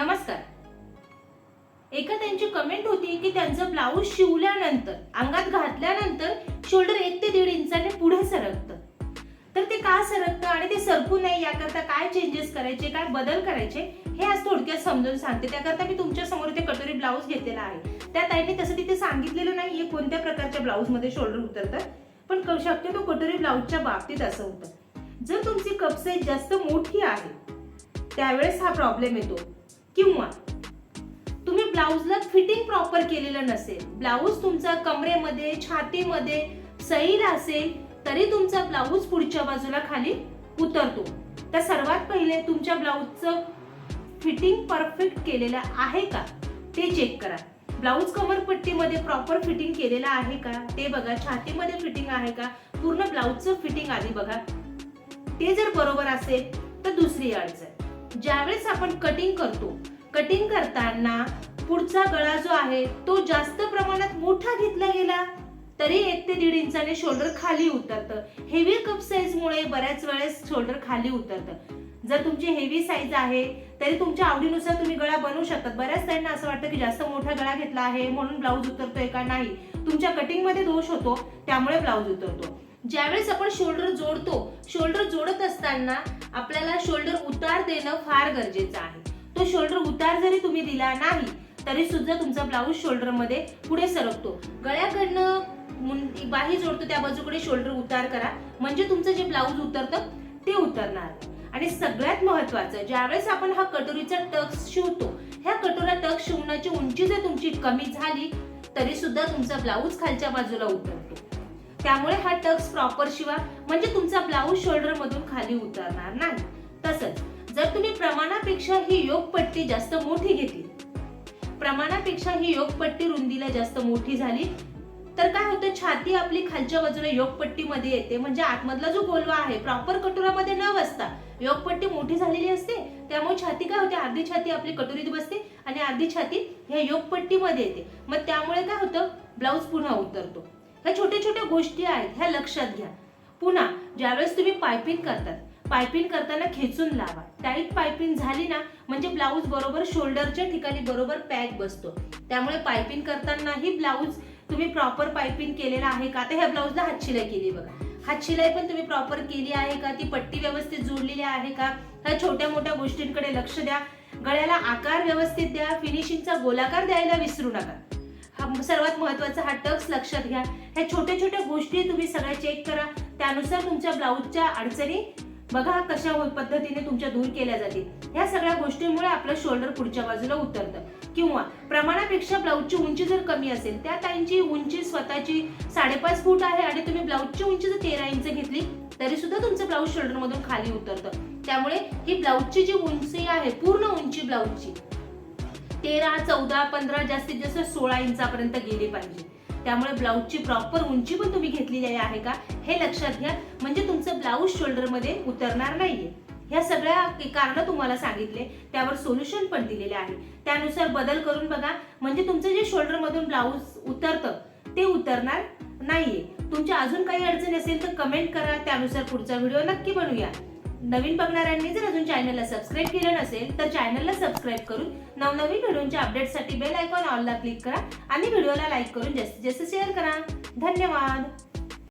नमस्कार. एका त्यांची कमेंट होती की त्यांचं ब्लाऊज शिवल्यानंतर अंगात घातल्यानंतर शोल्डर एक ते दीड इंचाने पुढे सरकतं. तर ते का सरकतं आणि ते सरकू नये याकरता काय चेंजेस करायचे काय बदल करायचे हे आज थोडक्यात समजून सांगते. त्याकरता मी तुमच्यासमोर ते कटोरी ब्लाऊज घेतलेला आहे. त्या ताईने तसं तिथे सांगितलेलं नाहीये कोणत्या प्रकारच्या ब्लाऊजमध्ये शोल्डर उतरतं. पण शक्यतो कटोरी ब्लाऊजच्या बाबतीत असं होतं. जर तुमची कप साईज जास्त मोठी आहे त्यावेळेस हा प्रॉब्लेम येतो. किंवा तुम्ही ब्लाऊजला फिटिंग प्रॉपर केलेलं नसेल ब्लाऊज तुमचा कमरेमध्ये छातीमध्ये सैल असेल तरी तुमचा ब्लाऊज पुढच्या बाजूला खाली उतरतो. तर सर्वात पहिले तुमच्या ब्लाऊजचं फिटिंग परफेक्ट केलेलं आहे का? ते चेक करा. ब्लाऊज कमरपट्टीमध्ये प्रॉपर फिटिंग केलेलं आहे का? ते बघा. छातीमध्ये फिटिंग आहे का? पूर्ण ब्लाऊजचं फिटिंग आधी बघा. ते जर बरोबर असेल तर दुसरी अडचण. ज्यावेळेस आपण कटिंग करतो कटिंग करताना पुढचा गळा जो आहे तो जास्त प्रमाणात मोठा घेतला गेला तरी एक ते दीड इंचाने शोल्डर खाली उतरतं. हेवी कप साईज मुळे बऱ्याच वेळेस शोल्डर खाली उतरतं. जर तुमची हेवी साईज आहे तरी तुमच्या आवडीनुसार तुम्ही गळा बनवू शकतात. बऱ्याच त्यांना असं वाटतं की जास्त मोठा गळा घेतला आहे म्हणून ब्लाऊज उतरतोय का नाही? तुमच्या कटिंगमध्ये दोष होतो त्यामुळे ब्लाऊज उतरतो. ज्यावेळेस आपण शोल्डर जोडतो शोल्डर जोडत असताना आपल्याला शोल्डर उतार देणं फार गरजेचं आहे. तो शोल्डर उतार जरी तुम्ही दिला नाही तरी सुद्धा तुमचा ब्लाऊज शोल्डरमध्ये पुढे सरकतो. गळ्याकडनं बाही जोडतो त्या बाजूकडे शोल्डर उतार करा. म्हणजे तुमचं जे ब्लाऊज उतरतं ते उतरणार. आणि सगळ्यात महत्वाचं ज्यावेळेस आपण हा कटोरीचा टक शिवतो ह्या कटोरा टक शिवण्याची उंची जर तुमची कमी झाली तरी सुद्धा तुमचा ब्लाऊज खालच्या बाजूला उतरतो. त्यामुळे हा टक्स प्रॉपर शिवा म्हणजे तुमचा ब्लाऊज शोल्डर मधून खाली उतरणार नाही. तसंच जर तुम्ही प्रमाणापेक्षा ही योगपट्टी जास्त मोठी घेतली प्रमाणापेक्षा ही योगपट्टी रुंदीला जास्त मोठी झाली तर काय होतं? छाती आपली खालच्या बाजूला योगपट्टीमध्ये येते. म्हणजे आतमधला जो गोलवा आहे प्रॉपर कटोरामध्ये न बसता योगपट्टी मोठी झालेली असते. त्यामुळे छाती काय होते? अर्धी छाती आपली कटोरीत बसते आणि अर्धी छाती ह्या योगपट्टीमध्ये येते. मग त्यामुळे काय होतं? ब्लाऊज पुन्हा उतरतो. ह्या छोट्या छोट्या गोष्टी आहेत ह्या लक्षात घ्या. पुन्हा ज्यावेळेस तुम्ही पायपिंग करतात पायपिंग करताना खेचून लावा. टाईट पायपिंग झाली ना म्हणजे ब्लाऊज बरोबर शोल्डरच्या ठिकाणी बरोबर पॅक बसतो. त्यामुळे पायपिंग करतानाही ब्लाऊज तुम्ही प्रॉपर पायपिंग केलेला आहे का? आता ह्या ब्लाऊजला हातशिलाई केली बघा. हातशिलाई पण तुम्ही प्रॉपर केली आहे का? ती पट्टी व्यवस्थित जोडलेली आहे का? ह्या छोट्या मोठ्या गोष्टींकडे लक्ष द्या. गळ्याला आकार व्यवस्थित द्या. फिनिशिंगचा गोलाकार द्यायला विसरू नका. हा सर्वात महत्त्वाचा हा टक्स लक्षात घ्या. ह्या छोट्या छोट्या गोष्टी तुम्ही सगळ्या चेक करा. त्यानुसार तुमच्या ब्लाऊजच्या अडचणी बघा कशा पद्धतीने तुमच्या दूर केल्या जातील. ह्या सगळ्या गोष्टींमुळे आपलं शोल्डर पुढच्या बाजूला उतरतं. किंवा प्रमाणापेक्षा ब्लाऊजची उंची जर कमी असेल त्या ताईंची उंची स्वतःची साडेपाच फूट आहे आणि तुम्ही ब्लाऊजची उंची जर तेरा इंच घेतली तरी सुद्धा तुमचं ब्लाऊज शोल्डर मधून खाली उतरतं. त्यामुळे ही ब्लाऊजची जी उंची आहे पूर्ण उंची ब्लाऊजची तेरा चौदा पंधरा जास्तीत जास्त सोळा इंचापर्यंत गेली पाहिजे. त्यामुळे ब्लाऊजची प्रॉपर उंची पण तुम्ही घेतलेली आहे का हे लक्षात घ्या. म्हणजे तुमचं ब्लाऊज शोल्डरमध्ये उतरणार नाहीये. ह्या सगळ्या कारण तुम्हाला सांगितले. त्यावर सोल्युशन पण दिलेले आहे. त्यानुसार बदल करून बघा. म्हणजे तुमचं जे शोल्डर मधून ब्लाऊज उतरतं ते उतरणार नाहीये. तुमच्या अजून काही अडचण असेल तर कमेंट करा. त्यानुसार पुढचा व्हिडिओ नक्की बनवूया. नवीन बघणाऱ्यांनी जर अजून चॅनलला सबस्क्राईब केलं नसेल तर चॅनलला सबस्क्राईब करून नवनवीन व्हिडिओच्या अपडेटसाठी बेल आयकॉन ऑलला क्लिक करा आणि व्हिडिओला लाईक करून जास्तीत जास्त शेअर करा. धन्यवाद.